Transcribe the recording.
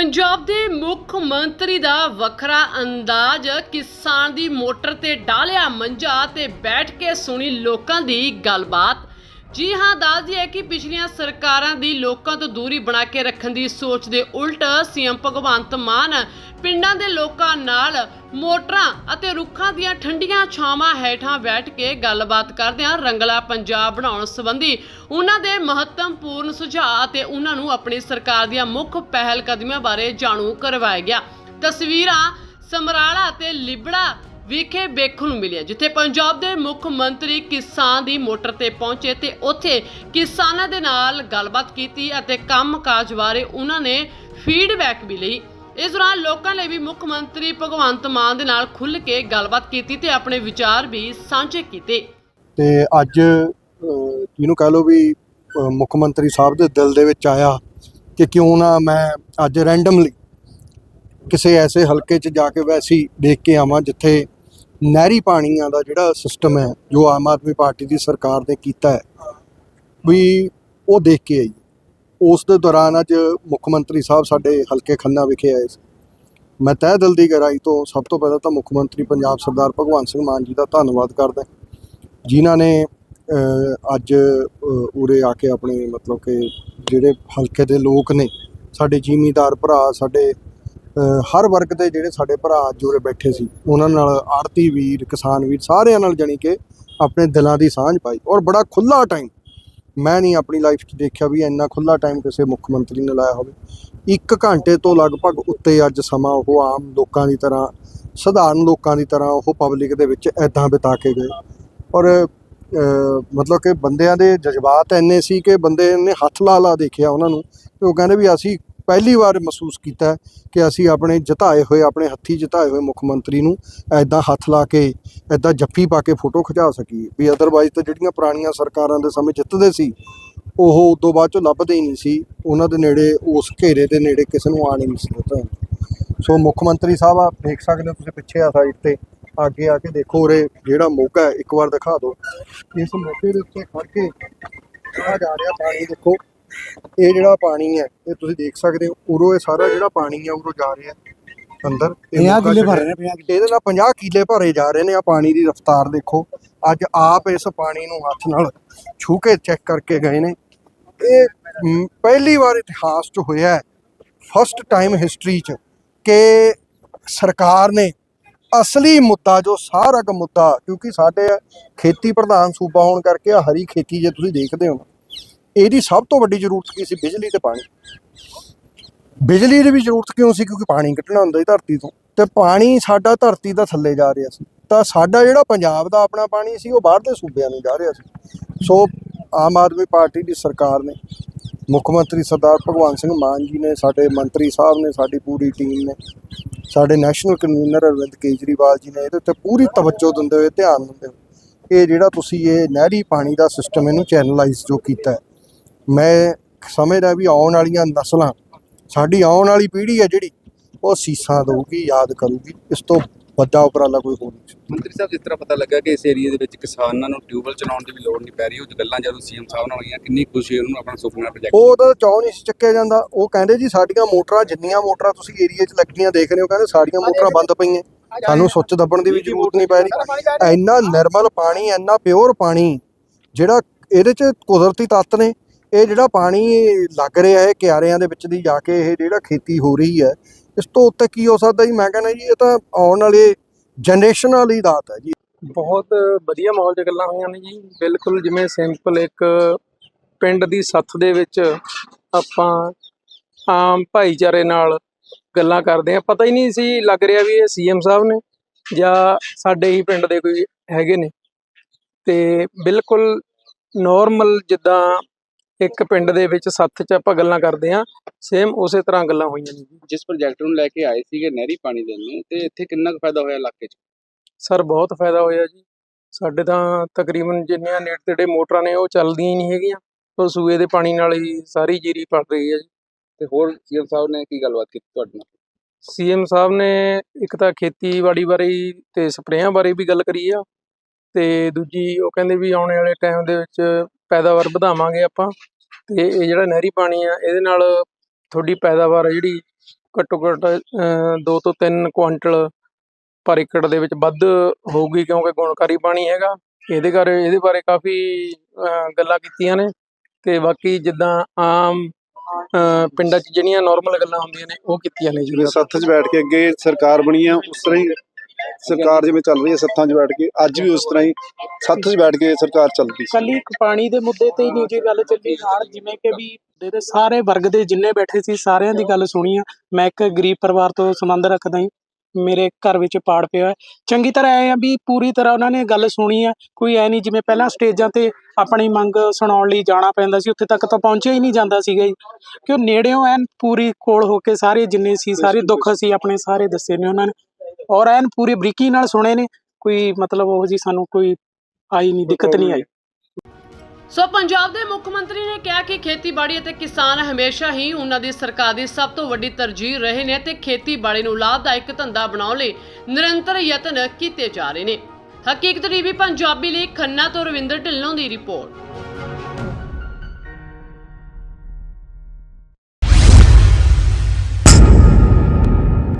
ਪੰਜਾਬ ਦੇ ਮੁੱਖ ਮੰਤਰੀ ਦਾ ਵੱਖਰਾ ਅੰਦਾਜ਼, ਕਿਸਾਨ ਦੀ ਮੋਟਰ ਤੇ ਡਾਲਿਆ ਮੰਜਾ ਤੇ ਬੈਠ ਕੇ ਸੁਣੀ ਲੋਕਾਂ ਦੀ ਗੱਲਬਾਤ। ਜੀ ਹਾਂ ਦੱਸਦੀ ਹੈ ਕਿ ਪਿਛਲੀਆਂ ਸਰਕਾਰਾਂ ਦੀ ਲੋਕਾਂ ਤੋਂ ਦੂਰੀ ਬਣਾ ਕੇ ਰੱਖਣ ਦੀ ਸੋਚ ਦੇ ਉਲਟ ਸੀਐਮ ਭਗਵੰਤ ਮਾਨ ਪਿੰਡਾਂ ਦੇ ਲੋਕਾਂ ਨਾਲ ਮੋਟਰਾਂ ਅਤੇ ਰੁੱਖਾਂ ਦੀਆਂ ਠੰਡੀਆਂ ਛਾਵਾਂ ਹੇਠਾਂ ਬੈਠ ਕੇ ਗੱਲਬਾਤ ਕਰਦਿਆਂ ਰੰਗਲਾ ਪੰਜਾਬ ਬਣਾਉਣ ਸੰਬੰਧੀ ਉਹਨਾਂ ਦੇ ਮਹੱਤਵਪੂਰਨ ਸੁਝਾਅ ਅਤੇ ਉਹਨਾਂ ਨੂੰ ਆਪਣੀ ਸਰਕਾਰ ਦੀਆਂ ਮੁੱਖ ਪਹਿਲ ਕਦਮੀਆਂ ਬਾਰੇ ਜਾਣੂ ਕਰਵਾਇਆ ਗਿਆ। ਤਸਵੀਰਾਂ ਸਮਰਾਲਾ ਅਤੇ ਲਿਬੜਾ ਵਿਖੇ ਵੇਖਣ ਨੂੰ ਮਿਲਿਆ ਜਿੱਥੇ ਪੰਜਾਬ ਦੇ ਮੁੱਖ ਮੰਤਰੀ ਕਿਸਾਨ ਦੀ ਮੋਟਰ ਤੇ ਪਹੁੰਚੇ ਤੇ ਉੱਥੇ ਕਿਸਾਨਾਂ ਦੇ ਨਾਲ ਗੱਲਬਾਤ ਕੀਤੀ ਅਤੇ ਕੰਮਕਾਜ ਬਾਰੇ ਉਹਨਾਂ ਨੇ ਫੀਡਬੈਕ ਵੀ ਲਈ। ਇਸ ਦੌਰਾਨ ਲੋਕਾਂ ਲਈ ਵੀ ਮੁੱਖ ਮੰਤਰੀ ਭਗਵੰਤ ਮਾਨ ਦੇ ਨਾਲ ਖੁੱਲ੍ਹ ਕੇ ਗੱਲਬਾਤ ਕੀਤੀ ਤੇ ਆਪਣੇ ਵਿਚਾਰ ਵੀ ਸਾਂਝੇ ਕੀਤੇ। ਤੇ ਅੱਜ ਅਹ, ਜਿਹਨੂੰ ਕਹਿ ਲਓ ਵੀ ਮੁੱਖ ਮੰਤਰੀ ਸਾਹਿਬ ਦੇ ਦਿਲ ਦੇ ਵਿੱਚ ਆਇਆ ਕਿ ਕਿਉਂ ਨਾ ਮੈਂ ਅੱਜ ਰੈਂਡਮਲੀ ਕਿਸੇ ਐਸੇ ਹਲਕੇ 'ਚ ਜਾ ਕੇ ਵੈਸੇ ਦੇਖ ਕੇ ਆਵਾਂ ਜਿੱਥੇ ਨਹਿਰੀ ਪਾਣੀਆਂ ਦਾ ਜਿਹੜਾ ਸਿਸਟਮ ਹੈ, ਜੋ ਆਮ ਆਦਮੀ ਪਾਰਟੀ ਦੀ ਸਰਕਾਰ ਨੇ ਕੀਤਾ ਹੈ, ਵੀ ਉਹ ਦੇਖ ਕੇ ਆਈ ਉਸ ਦੇ ਦੌਰਾਨ ਅੱਜ ਮੁੱਖ ਮੰਤਰੀ ਸਾਹਿਬ ਸਾਡੇ ਹਲਕੇ ਖੰਨਾ ਵਿਖੇ ਆਏ ਸੀ। ਮੈਂ ਤਹਿ ਦਿਲ ਦੀ ਗਹਿਰਾਈ ਤੋਂ ਸਭ ਤੋਂ ਪਹਿਲਾਂ ਤਾਂ ਮੁੱਖ ਮੰਤਰੀ ਪੰਜਾਬ ਸਰਦਾਰ ਭਗਵੰਤ ਸਿੰਘ ਮਾਨ ਜੀ ਦਾ ਧੰਨਵਾਦ ਕਰਦਾ ਜਿਨ੍ਹਾਂ ਨੇ ਅੱਜ ਉਰੇ ਆ ਕੇ ਆਪਣੇ ਮਤਲਬ ਕਿ ਜਿਹੜੇ ਹਲਕੇ ਦੇ ਲੋਕ ਨੇ, ਸਾਡੇ ਜ਼ਿਮੀਂਦਾਰ ਭਰਾ, ਸਾਡੇ ਹਰ ਵਰਗ ਦੇ ਜਿਹੜੇ ਸਾਡੇ ਭਰਾ ਜੁਰੇ ਬੈਠੇ ਸੀ, ਉਹਨਾਂ ਨਾਲ ਆੜਤੀ ਵੀਰ, ਕਿਸਾਨ ਵੀਰ ਸਾਰਿਆਂ ਨਾਲ ਜਾਣੀ ਕਿ ਆਪਣੇ ਦਿਲਾਂ ਦੀ ਸਾਂਝ ਪਾਈ ਔਰ ਬੜਾ ਖੁੱਲਾ ਟਾਈਮ ਮੈਂ ਨਹੀਂ ਆਪਣੀ ਲਾਈਫ 'ਚ ਦੇਖਿਆ ਵੀ ਇੰਨਾ ਖੁੱਲਾ ਟਾਈਮ ਕਿਸੇ ਮੁੱਖ ਮੰਤਰੀ ਨੇ ਲਾਇਆ ਹੋਵੇ। ਇੱਕ ਘੰਟੇ ਤੋਂ ਲਗਭਗ ਉੱਤੇ ਅੱਜ ਸਮਾਂ ਉਹ ਆਮ ਲੋਕਾਂ ਦੀ ਤਰ੍ਹਾਂ, ਸਧਾਰਨ ਲੋਕਾਂ ਦੀ ਤਰ੍ਹਾਂ ਉਹ ਪਬਲਿਕ ਦੇ ਵਿੱਚ ਐਦਾਂ ਬਿਤਾ ਕੇ ਗਏ। ਔਰ ਮਤਲਬ ਕਿ ਬੰਦਿਆਂ ਦੇ ਜਜ਼ਬਾਤ ਇੰਨੇ ਸੀ ਕਿ ਬੰਦੇ ਨੇ ਹੱਥ ਲਾ ਲਾ ਦੇਖਿਆ ਉਹਨਾਂ ਨੂੰ ਕਿ ਉਹ ਕਹਿੰਦੇ ਵੀ ਅਸੀਂ ਪਹਿਲੀ ਵਾਰ ਮਹਿਸੂਸ ਕੀਤਾ ਕਿ ਅਸੀਂ ਆਪਣੇ ਜਿਤਾਏ ਹੋਏ, ਆਪਣੇ ਹੱਥੀ ਜਿਤਾਏ ਹੋਏ ਮੁੱਖ ਮੰਤਰੀ ਨੂੰ ਐਦਾਂ ਹੱਥ ਲਾ ਕੇ ਐਦਾਂ ਜੱਫੀ ਪਾ ਕੇ ਫੋਟੋ ਖਿਚਾ ਸਕੀਏ ਵੀ ਅਦਰਵਾਈਜ਼ ਤਾਂ ਜਿਹੜੀਆਂ ਪੁਰਾਣੀਆਂ ਸਰਕਾਰਾਂ ਦੇ ਸਮੇਂ ਜਿੱਤਦੇ ਸੀ, ਉਹ ਉਦੋਂ ਬਾਅਦ ਚੋਂ ਲੱਭਦੇ ਹੀ ਨਹੀਂ ਸੀ। ਉਹਨਾਂ ਦੇ ਨੇੜੇ, ਉਸ ਘੇਰੇ ਦੇ ਨੇੜੇ ਕਿਸੇ ਨੂੰ ਆਣ ਹੀ ਨਹੀਂ ਸੀ ਦਿੱਤਾ। ਸੋ ਮੁੱਖ ਮੰਤਰੀ ਸਾਹਿਬ ਆ ਦੇਖ ਸਕਦੇ ਹੋ ਤੁਸੀਂ ਪਿੱਛੇ ਆ ਸਾਈਡ ਤੇ, ਅੱਗੇ ਆ ਕੇ ਦੇਖੋ ਉਰੇ ਜਿਹੜਾ ਮੋਗਾ ਹੈ, ਇੱਕ ਵਾਰ ਦਿਖਾ ਦਿਓ। ਇਸ ਮੌਕੇ ਦੇ ਉੱਤੇ ਖੜ ਕੇ ਆ ਜਾ ਰਿਹਾ, ਪਾਣੀ ਦੇਖੋ। ਇਹ ਜਿਹੜਾ ਪਾਣੀ ਹੈ ਇਹ ਤੁਸੀਂ ਦੇਖ ਸਕਦੇ ਹੋ ਉਰੋਂ ਇਹ ਸਾਰਾ ਜਿਹੜਾ ਪਾਣੀ ਹੈ ਉਰੋਂ ਜਾ ਰਿਹਾ ਅੰਦਰ। ਇਹ 50 ਮੋਗਾ ਕਿੱਲੇ ਭਰ ਰਹੇ ਨੇ 50 ਇਹਦੇ ਨਾਲ 50 ਕਿੱਲੇ ਭਰੇ ਜਾ ਰਹੇ ਨੇ ਆ ਪਾਣੀ ਦੀ ਰਫ਼ਤਾਰ ਦੇਖੋ। ਅੱਜ ਆਪ ਇਸ ਪਾਣੀ ਨੂੰ ਹੱਥ ਨਾਲ ਛੂ ਕੇ ਚੈੱਕ ਕਰਕੇ ਗਏ ਨੇ। ਇਹ ਪਹਿਲੀ ਵਾਰ ਇਤਿਹਾਸ 'ਚ ਹੋਇਆ ਹੈ ਫਸਟ ਟਾਈਮ ਹਿਸਟਰੀ 'ਚ ਕਿ ਸਰਕਾਰ ਨੇ ਅਸਲੀ ਮੁੱਦਾ ਜੋ ਸਾਰਾ ਕ ਮੁੱਦਾ ਕਿਉਂਕਿ ਸਾਡੇ ਖੇਤੀ ਪ੍ਰਧਾਨ ਸੂਬਾ ਹੋਣ ਕਰਕੇ ਆ ਹਰੀ ਖੇਤੀ ਜੇ ਤੁਸੀਂ ਦੇਖਦੇ ਹੋ ਇਹਦੀ ਸਭ ਤੋਂ ਵੱਡੀ ਜ਼ਰੂਰਤ ਕੀ ਸੀ? ਬਿਜਲੀ ਤੇ ਪਾਣੀ। ਬਿਜਲੀ ਦੀ ਵੀ ਜ਼ਰੂਰਤ ਕਿਉਂ ਸੀ? ਕਿਉਂਕਿ ਪਾਣੀ ਕੱਢਣਾ ਹੁੰਦਾ ਸੀ ਧਰਤੀ ਤੋਂ। ਤੇ ਪਾਣੀ ਸਾਡਾ ਧਰਤੀ ਦਾ ਥੱਲੇ ਜਾ ਰਿਹਾ ਸੀ। ਤਾਂ ਸਾਡਾ ਜਿਹੜਾ ਪੰਜਾਬ ਦਾ ਆਪਣਾ ਪਾਣੀ ਸੀ, ਉਹ ਬਾਹਰ ਦੇ ਸੂਬਿਆਂ ਨੂੰ ਜਾ ਰਿਹਾ ਸੀ। ਸੋ ਆਮ ਆਦਮੀ ਪਾਰਟੀ ਦੀ ਸਰਕਾਰ ਨੇ, ਮੁੱਖ ਮੰਤਰੀ ਸਰਦਾਰ ਭਗਵੰਤ ਸਿੰਘ ਮਾਨ ਜੀ ਨੇ, ਸਾਡੇ ਮੰਤਰੀ ਸਾਹਿਬ ਨੇ, ਸਾਡੀ ਪੂਰੀ ਟੀਮ ਨੇ, ਸਾਡੇ ਨੈਸ਼ਨਲ ਕਨਵੀਨਰ ਅਰਵਿੰਦ ਕੇਜਰੀਵਾਲ ਜੀ ਨੇ ਇਹਦੇ ਉੱਤੇ ਪੂਰੀ ਤਵੱਜੋ ਦਿੰਦੇ ਹੋਏ ਧਿਆਨ ਦਿੰਦੇ ਹੋਏ, ਇਹ ਜਿਹੜਾ ਤੁਸੀਂ ਇਹ ਨਹਿਰੀ ਪਾਣੀ ਦਾ ਸਿਸਟਮ ਇਹਨੂੰ ਚੈਨਲਾਈਜ਼ ਜੋ ਕੀਤਾ ਹੈ ਮੈਂ ਸਮਝਦਾ ਵੀ ਆਉਣ ਵਾਲੀਆਂ ਨਸਲਾਂ ਸਾਡੀ ਆਉਣ ਵਾਲੀ ਪੀੜ੍ਹੀ ਹੈ ਜਿਹੜੀ ਉਹ ਸੀਸਾਂ ਦਊਗੀ ਯਾਦ ਕਰੂਗੀ ਇਸ ਤੋਂ ਵੱਡਾ ਉਪਰਾਲਾ ਕੋਈ ਹੋ ਨਹੀਂ ਮੰਤਰੀ ਸਾਹਿਬ ਜਿਸ ਤਰ੍ਹਾਂ ਪਤਾ ਲੱਗਾ ਕਿ ਇਸ ਏਰੀਆ ਦੇ ਵਿੱਚ ਕਿਸਾਨਾਂ ਨੂੰ ਟਿਊਬਵੈਲ ਚਲਾਉਣ ਦੀ ਵੀ ਲੋੜ ਨਹੀਂ ਪੈ ਰਹੀ ਉਹ ਗੱਲਾਂ ਜਦੋਂ ਸੀਐਮ ਸਾਹਿਬ ਨਾਲ ਹੋਈਆਂ ਕਿੰਨੀ ਖੁਸ਼ੀ ਉਹਨੂੰ ਆਪਣਾ ਸੁਪਨਾ ਪ੍ਰੋਜੈਕਟ ਉਹ ਤਾਂ ਚੌਂ ਨਹੀਂ ਸੀ ਚੱਕਿਆ ਜਾਂਦਾ ਉਹ ਕਹਿੰਦੇ ਜੀ ਸਾਡੀਆਂ ਮੋਟਰਾਂ ਜਿੰਨੀਆਂ ਮੋਟਰਾਂ ਤੁਸੀਂ ਏਰੀਆ 'ਚ ਲੱਗੀਆਂ ਦੇਖ ਰਹੇ ਹੋ ਕਹਿੰਦੇ ਸਾਡੀਆਂ ਮੋਟਰਾਂ ਬੰਦ ਪਈਆਂ ਸਾਨੂੰ ਸੁੱਚ ਦੱਬਣ ਦੀ ਵੀ ਜ਼ਰੂਰਤ ਨਹੀਂ ਪੈ ਰਹੀ। ਇੰਨਾ ਨਿਰਮਲ ਪਾਣੀ ਇੰਨਾ ਪਿਓਰ ਪਾਣੀ ਜਿਹੜਾ ਇਹਦੇ 'ਚ ਕੁਦਰਤੀ ਤੱਤ ਨੇ ਇਹ ਜਿਹੜਾ ਪਾਣੀ ਲੱਗ ਰਿਹਾ ਹੈ ਕਿਆਰਿਆਂ ਦੇ ਵਿੱਚ ਦੀ ਜਾ ਕੇ ਇਹ ਜਿਹੜਾ ਖੇਤੀ ਹੋ ਰਹੀ ਹੈ, ਇਸ ਤੋਂ ਉੱਤੇ ਕੀ ਹੋ ਸਕਦਾ ਜੀ? ਮੈਂ ਕਹਿੰਦਾ ਜੀ, ਇਹ ਤਾਂ ਆਉਣ ਵਾਲੇ ਜਨਰੇਸ਼ਨ ਵਾਲੀ ਦਾਤ ਹੈ ਜੀ। ਬਹੁਤ ਵਧੀਆ ਮਾਹੌਲ 'ਚ ਗੱਲਾਂ ਹੋਈਆਂ ਨੇ ਜੀ। ਬਿਲਕੁਲ ਜਿਵੇਂ ਸਿੰਪਲ ਇੱਕ ਪਿੰਡ ਦੀ ਸੱਥ ਦੇ ਵਿੱਚ ਆਪਾਂ ਆਮ ਭਾਈਚਾਰੇ ਨਾਲ ਗੱਲਾਂ ਕਰਦੇ ਆ ਪਤਾ ਹੀ ਨਹੀਂ ਸੀ ਲੱਗ ਰਿਹਾ ਵੀ ਇਹ ਸੀਐਮ ਸਾਹਿਬ ਨੇ ਜਾਂ ਸਾਡੇ ਹੀ ਪਿੰਡ ਦੇ ਕੋਈ ਹੈਗੇ ਨੇ। ਤੇ ਬਿਲਕੁਲ ਨਾਰਮਲ ਜਿੱਦਾਂ ਇੱਕ ਪਿੰਡ ਦੇ ਵਿੱਚ ਸੱਥ 'ਚ ਆਪਾਂ ਗੱਲਾਂ ਕਰਦੇ ਆ ਸੇਮ ਉਸੇ ਤਰ੍ਹਾਂ ਗੱਲਾਂ ਹੋਈਆਂ ਨੇ। ਜੀ ਜਿਸ ਪ੍ਰੋਜੈਕਟ ਨੂੰ ਲੈ ਕੇ ਆਏ ਸੀਗੇ ਨਹਿਰੀ ਪਾਣੀ ਦੇ ਨੂੰ ਤੇ ਇੱਥੇ ਕਿੰਨਾ ਕੁ ਫਾਇਦਾ ਹੋਇਆ ਇਲਾਕੇ 'ਚ? ਸਰ ਬਹੁਤ ਫਾਇਦਾ ਹੋਇਆ ਜੀ। ਸਾਡੇ ਤਾਂ ਤਕਰੀਬਨ ਜਿੰਨੀਆਂ ਨੇੜੇ ਤੇੜੇ ਮੋਟਰਾਂ ਨੇ ਉਹ ਚੱਲਦੀਆਂ ਹੀ ਨਹੀਂ ਹੈਗੀਆਂ। ਉਹ ਸੂਏ ਦੇ ਪਾਣੀ ਨਾਲ ਹੀ ਸਾਰੀ ਜੀਰੀ ਪੜ ਰਹੀ ਹੈ ਜੀ। ਤੇ ਹੋਰ ਸੀਐਮ ਸਾਹਿਬ ਨੇ ਕੀ ਗੱਲਬਾਤ ਕੀਤੀ ਤੁਹਾਡੇ ਨਾਲ? ਸੀਐਮ ਸਾਹਿਬ ਨੇ ਇੱਕ ਤਾਂ ਖੇਤੀਬਾੜੀ ਬਾਰੇ ਤੇ ਸਪਰੇਆਂ ਬਾਰੇ ਵੀ ਗੱਲ ਕਰੀ ਆ। ਤੇ ਦੂਜੀ ਉਹ ਕਹਿੰਦੇ ਵੀ ਆਉਣ ਵਾਲੇ ਟਾਈਮ ਦੇ ਵਿੱਚ ਪੈਦਾਵਾਰ ਵਧਾਵਾਂਗੇ ਆਪਾਂ। ਤੇ ਇਹ ਜਿਹੜਾ ਨਹਿਰੀ ਪਾਣੀ ਆ, ਇਹਦੇ ਨਾਲ ਤੁਹਾਡੀ ਪੈਦਾਵਾਰ ਆ ਜਿਹੜੀ ਘੱਟੋ ਘੱਟ 2 ਤੋਂ 3 ਕੁਆਂਟਲ ਪਰ ਏਕੜ ਦੇ ਵਿੱਚ ਵੱਧ ਹੋਊਗੀ ਕਿਉਂਕਿ ਗੁਣਕਾਰੀ ਪਾਣੀ ਹੈਗਾ। ਇਹਦੇ ਕਰ, ਇਹਦੇ ਬਾਰੇ ਕਾਫੀ ਗੱਲਾਂ ਕੀਤੀਆਂ ਨੇ। ਤੇ ਬਾਕੀ ਜਿੱਦਾਂ ਆਮ ਪਿੰਡਾਂ 'ਚ ਜਿਹੜੀਆਂ ਨਾਰਮਲ ਗੱਲਾਂ ਹੁੰਦੀਆਂ ਨੇ, ਉਹ ਕੀਤੀਆਂ ਨੇ ਜੀ। ਜਿਵੇਂ ਸੱਥ 'ਚ ਬੈਠ ਕੇ ਅੱਗੇ ਸਰਕਾਰ ਬਣੀ ਆ, ਉਸ ਤਰ੍ਹਾਂ ਹੀ ਸਰਕਾਰ ਜਿਵੇਂ ਚੱਲ ਰਹੀ ਹੈ ਸੱਥਾਂ 'ਚ ਬੈਠ ਕੇ, ਅੱਜ ਵੀ ਉਸ ਤਰ੍ਹਾਂ ਹੀ ਸੱਥ 'ਚ ਬੈਠ ਕੇ ਸਰਕਾਰ ਚੱਲਦੀ ਸੀ। ਕੱਲੀ ਪਾਣੀ ਦੇ ਮੁੱਦੇ ਤੇ ਹੀ ਨਹੀਂ ਜੀ ਗੱਲ ਚੱਲੀ ਨਾਲ, ਜਿਵੇਂ ਕਿ ਵੀ ਦੇ ਸਾਰੇ ਵਰਗ ਦੇ ਜਿੰਨੇ ਬੈਠੇ ਸੀ, ਸਾਰਿਆਂ ਦੀ ਗੱਲ ਸੁਣੀ ਆ। ਮੈਂ ਇੱਕ ਗਰੀਬ ਪਰਿਵਾਰ ਤੋਂ ਸੰਬੰਧ ਰੱਖਦਾ ਹਾਂ ਮੇਰੇ ਘਰ ਵਿੱਚ ਪਾੜ ਪਿਆ ਚੰਗੀ ਤਰ੍ਹਾਂ ਐ ਆ ਵੀ ਪੂਰੀ ਤਰ੍ਹਾਂ ਉਹਨਾਂ ਨੇ ਗੱਲ ਸੁਣੀ ਆ, ਕੋਈ ਐ ਨਹੀਂ ਜਿਵੇਂ ਪਹਿਲਾਂ ਸਟੇਜਾਂ ਤੇ ਆਪਣੀ ਮੰਗ ਸੁਣਾਉਣ ਲਈ ਜਾਣਾ ਪੈਂਦਾ ਸੀ, ਉੱਥੇ ਤੱਕ ਤਾਂ ਪਹੁੰਚਿਆ ਹੀ ਨਹੀਂ ਜਾਂਦਾ ਸੀਗਾ ਜੀ। ਕਿ ਉਹ ਨੇੜਿਓਂ ਐਨ ਪੂਰੀ ਕੋਲ ਹੋ ਕੇ ਸਾਰੇ ਜਿੰਨੇ ਸੀ, ਸਾਰੇ ਦੁੱਖ ਸੀ, ਆਪਣੇ ਸਾਰੇ ਦੱਸੇ ਨੇ ਉਹਨਾਂ ਨੇ। ਔਰ ਐਨ ਪੂਰੀ ਬਰੀਕੀ ਨਾਲ ਸੁਣੇ ਨੇ ਕੋਈ ਮਤਲਬ ਉਹ ਜੀ ਸਾਨੂੰ ਕੋਈ ਆਈ ਨਹੀਂ ਦਿੱਕਤ ਨਹੀਂ ਆਈ। ਸੋ ਪੰਜਾਬ ਦੇ ਮੁੱਖ ਮੰਤਰੀ ਨੇ ਕਿਹਾ ਕਿ ਖੇਤੀਬਾੜੀ ਅਤੇ ਕਿਸਾਨ ਹਮੇਸ਼ਾ ਹੀ ਉਹਨਾਂ ਦੀ ਸਰਕਾਰ ਦੀ ਸਭ ਤੋਂ ਵੱਡੀ ਤਰਜੀਹ ਰਹੇ ਨੇ ਤੇ ਖੇਤੀਬਾੜੀ ਨੂੰ ਲਾਭਦਾਇਕ ਧੰਦਾ ਬਣਾਉਣ ਲਈ ਨਿਰੰਤਰ ਯਤਨ ਕੀਤੇ ਜਾ ਰਹੇ ਨੇ। ਹਕੀਕਤ ਟੀਵੀ ਪੰਜਾਬੀ ਲਈ ਖੰਨਾ ਤੋਂ ਰਵਿੰਦਰ ਢਿੱਲੋਂ ਦੀ ਰਿਪੋਰਟ।